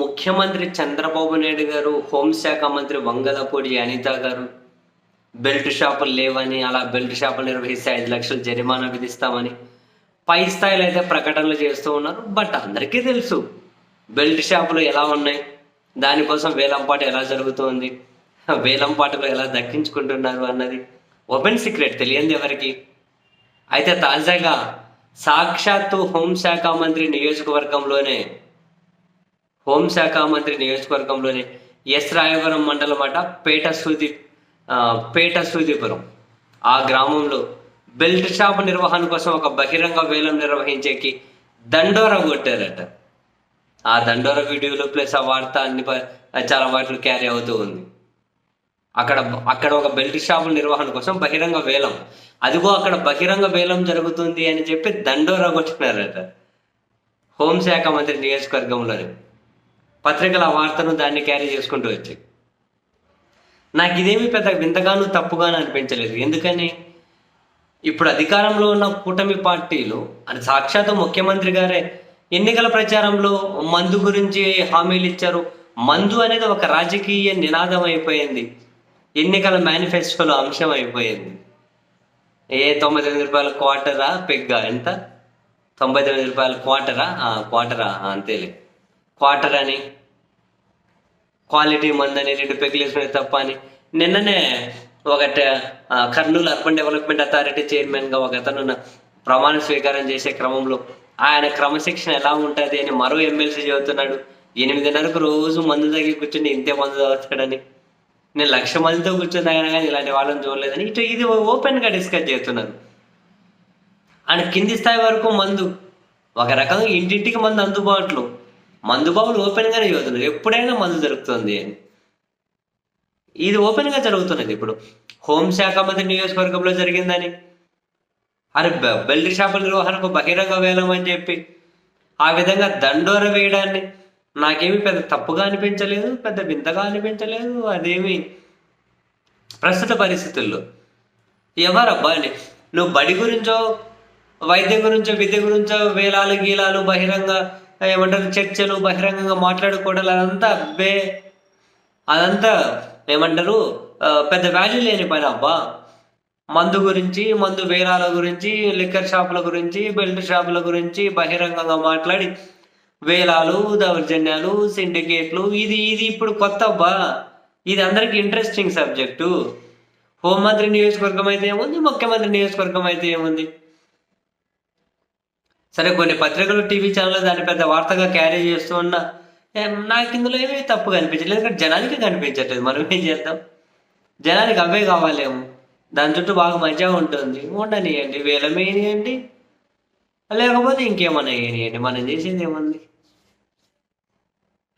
ముఖ్యమంత్రి చంద్రబాబు నాయుడు గారు హోంశాఖ మంత్రి వంగలపూడి అనిత గారు బెల్ట్ షాపులు లేవని అలా బెల్ట్ షాపులు నిర్వహిస్తే ఐదు లక్షలు జరిమానా విధిస్తామని పై స్థాయిలో అయితే ప్రకటనలు చేస్తూ ఉన్నారు. బట్ అందరికీ తెలుసు బెల్ట్ షాపులు ఎలా ఉన్నాయి దానికోసం వేలంపాట ఎలా జరుగుతోంది వేలంపాటలు ఎలా దక్కించుకుంటున్నారు అన్నది ఓపెన్ సీక్రెట్ తెలియంది ఎవరికి. అయితే తాజాగా సాక్షాత్తు హోంశాఖ మంత్రి నియోజకవర్గంలోనే హోంశాఖ మంత్రి నియోజకవర్గంలోనే ఎస్ రాయవరం మండలం అట పేట సూది పేట సూదిపురం ఆ గ్రామంలో బెల్ట్ షాప్ నిర్వహణ కోసం ఒక బహిరంగ వేలం నిర్వహించేకి దండోర కొట్టారట. ఆ దండోర వీడియోలు ప్లస్ ఆ వార్త అన్ని చాలా వాటిలో క్యారీ అవుతూ ఉంది. అక్కడ అక్కడ ఒక బెల్ట్ షాపుల నిర్వహణ కోసం బహిరంగ వేలం. అదిగో అక్కడ బహిరంగ వేలం జరుగుతుంది అని చెప్పి దండోరా కొట్టినారట. హోంశాఖ మంత్రి నియోజకవర్గంలోని పత్రికల వార్తను దాన్ని క్యారీ చేసుకుంటూ వచ్చాయి. నాకు ఇదేమి పెద్ద వింతగాను తప్పుగాను అనిపించలేదు. ఎందుకని? ఇప్పుడు అధికారంలో ఉన్న కూటమి పార్టీలు అని సాక్షాత్తు ముఖ్యమంత్రి గారే ఎన్నికల ప్రచారంలో మందు గురించి హామీలు ఇచ్చారు. మందు అనేది ఒక రాజకీయ నినాదం అయిపోయింది. ఎన్నికల మేనిఫెస్టోలో అంశం అయిపోయింది. ఏ తొంభై తొమ్మిది రూపాయల క్వార్టరా? పెగ్గా ఎంత? తొంభై తొమ్మిది రూపాయల క్వార్టరా? క్వార్టరా అంతేలే. క్వార్టర్ అని క్వాలిటీ మందని రెండు పెగ్గులు వేసుకునే తప్ప అని. నిన్ననే ఒక కర్నూలు అర్బన్ డెవలప్మెంట్ అథారిటీ చైర్మన్గా ఒక అతను ప్రమాణ స్వీకారం చేసే క్రమంలో ఆయన క్రమశిక్షణ ఎలా ఉంటుంది అని మరో ఎమ్మెల్సీ చెబుతున్నాడు. ఎనిమిదిన్నరకు రోజు మందు తగ్గి కూర్చుని ఇంతే మందు తాగుతాడని. నేను లక్ష మందితో కూర్చుని తాగినా కానీ ఇలాంటి వాళ్ళని చూడలేదని ఇటు ఇది ఓపెన్గా డిస్కస్ చేస్తున్నారు అండ్ కింది స్థాయి వరకు మందు ఒక రకంగా ఇంటింటికి మందు అందుబాటులో. మందుబాబులు ఓపెన్గానే చదువుతున్నారు ఎప్పుడైనా మందు దొరుకుతుంది. అని ఇది ఓపెన్గా జరుగుతున్నది. ఇప్పుడు హోంశాఖ మంత్రి నియోజకవర్గంలో జరిగిందని. అరే బెల్లి షాపుల నిర్వహణకు బహిరంగ వేలం అని చెప్పి ఆ విధంగా దండోర వేయడాన్ని నాకేమి పెద్ద తప్పుగా అనిపించలేదు పెద్ద వింతగా అనిపించలేదు అదేమి ప్రస్తుత పరిస్థితుల్లో. ఎవరబ్బా అని. నువ్వు బడి గురించో వైద్యం గురించో విద్య గురించో వేలాలు గీలాలు బహిరంగ ఏమంటారు చర్చలు బహిరంగంగా మాట్లాడుకోవడం అదంతా అబ్బే అదంతా ఏమంటారు పెద్ద వాల్యూ లేని పని అబ్బా. మందు గురించి మందు వేలాల గురించి లిక్కర్ షాపుల గురించి బెల్ట్ షాపుల గురించి బహిరంగంగా మాట్లాడి వేలాలు దౌర్జన్యాలు సిండికేట్లు ఇది ఇది ఇప్పుడు కొత్త అబ్బా. ఇది అందరికి ఇంట్రెస్టింగ్ సబ్జెక్టు హోంమంత్రి నియోజకవర్గం అయితే ఏముంది ముఖ్యమంత్రి నియోజకవర్గం అయితే ఏముంది? సరే కొన్ని పత్రికలు టీవీ ఛానల్ దాన్ని పెద్ద వార్తగా క్యారీ చేస్తూ ఉన్నా నాకు ఇందులో ఏమీ తప్పు కనిపించలేదు. ఎందుకంటే జనానికి కనిపించట్లేదు. మనం ఏం చేద్దాం? జనానికి అవే కావాలేమో. దాని చుట్టూ బాగా మజా ఉంటుంది. ఉండనియండి. వేలమేనియండి. లేకపోతే ఇంకేమన్నా వేయనియండి మనం చేసేది ఏముంది?